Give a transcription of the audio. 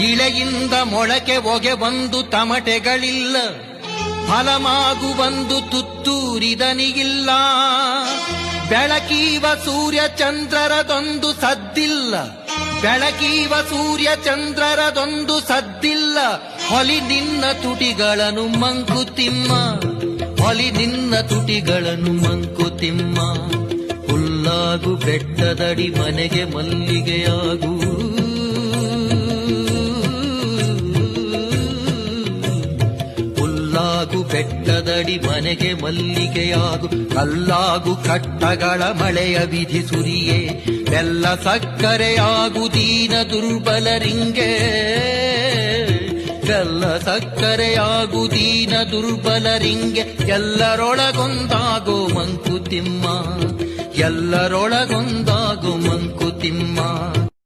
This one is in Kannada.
ಇಳೆಯಿಂದ ಮೊಳಕೆ ಒಗೆ ಬಂದು ತಮಟೆಗಳಿಲ್ಲ, ಫಲಮಾಗು ಬಂದು ತುತ್ತೂರಿದನಿಗಿಲ್ಲ. ಬೆಳಕೀವ ಸೂರ್ಯ ಚಂದ್ರರದೊಂದು ಸದ್ದಿಲ್ಲ, ಬೆಳಕೀವ ಸೂರ್ಯ ಚಂದ್ರರದೊಂದು ಸದ್ದಿಲ್ಲ. ಹೊಲಿ ನಿನ್ನ ತುಟಿಗಳನ್ನು ಮಂಕುತಿಮ್ಮ ಹೊಲಿ ನಿನ್ನ ತುಟಿಗಳನ್ನು ಮಂಕುತಿಮ್ಮ ಹುಲ್ಲಾಗು ಬೆಟ್ಟದಡಿ ಮನೆಗೆ ಮಲ್ಲಿಗೆಯಾಗು. ಹುಲ್ಲಾಗು ಬೆಟ್ಟದಡಿ ಮನೆಗೆ ಮಲ್ಲಿಗೆಯಾಗು, ಕಲ್ಲಾಗು ಕಟ್ಟಗಳ ಮಳೆಯ ವಿಧಿ ಸುರಿಯೇ. ಬೆಲ್ಲ ಸಕ್ಕರೆಯಾಗು ದೀನ ದುರ್ಬಲರಿಂಗೆ ಬೆಲ್ಲ ಸಕ್ಕರೆಯಾಗು ದೀನ ದುರ್ಬಲರಿಂಗೆ ಎಲ್ಲರೊಳಗೊಂದಾಗೋ ಮಂಕುತಿಮ್ಮ ಎಲ್ಲರೊಳಗೊಂದಾಗೋ ಮಂಕುತಿಮ್ಮ.